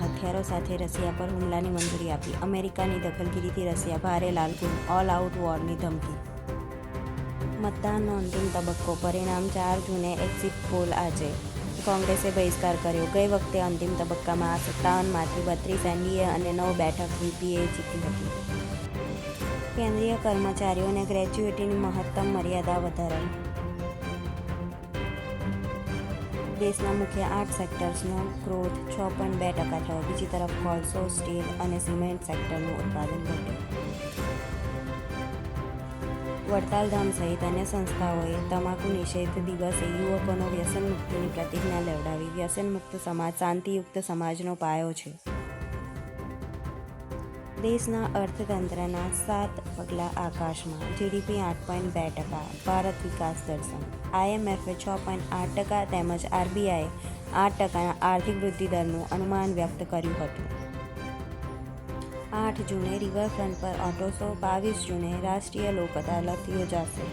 હથિયારો સાથે રશિયા પર હુમલાની મંજૂરી આપી. અમેરિકાની દખલગીરીથી રશિયા ભારે લાલગુમ ઓલ આઉટ વોરની ધમકી. મતદાનનો અંતિમ તબક્કો, પરિણામ ચાર જૂને એક્ઝિટ પોલ આજે. કોંગ્રેસે બહિષ્કાર કર્યો. ગઈ વખતે અંતિમ તબક્કામાં સત્તાવનમાંથી બત્રીસ એનડીએ અને નવ બેઠક વીપીએ જીતી હતી. કેન્દ્રીય કર્મચારીઓને ગ્રેજ્યુએટીની મહત્તમ મર્યાદા વધારાઈ. દેશના મુખ્ય આઠ સેક્ટર્સનો ગ્રોથ છ પોઈન્ટ બે ટકા થયો. બીજી તરફ કોલસો, સ્ટીલ અને સિમેન્ટ સેક્ટરનું ઉત્પાદન ઘટ્યું. વડતાલધામ સહિત અન્ય સંસ્થાઓએ તમાકુ નિષેધ દિવસે યુવકોનો વ્યસન મુક્તિની પ્રતિજ્ઞા લેવડાવી. વ્યસન મુક્ત સમાજ, શાંતિયુક્ત સમાજનો પાયો છે. દેશના અર્થતંત્રના સાત પગલાં આકાશમાં જીડીપી આઠ પોઈન્ટ બે ટકા, ભારત વિકાસ દર્શન આઈએમએફે છ પોઈન્ટ આઠ ટકા તેમજ આરબીઆઈએ આઠ ટકાના આર્થિક વૃદ્ધિ દરનું અનુમાન વ્યક્ત કર્યું હતું. આઠ જૂને રિવરફ્રન્ટ પર ઓટો બાવીસ જૂને રાષ્ટ્રીય લોક અદાલત યોજાશે.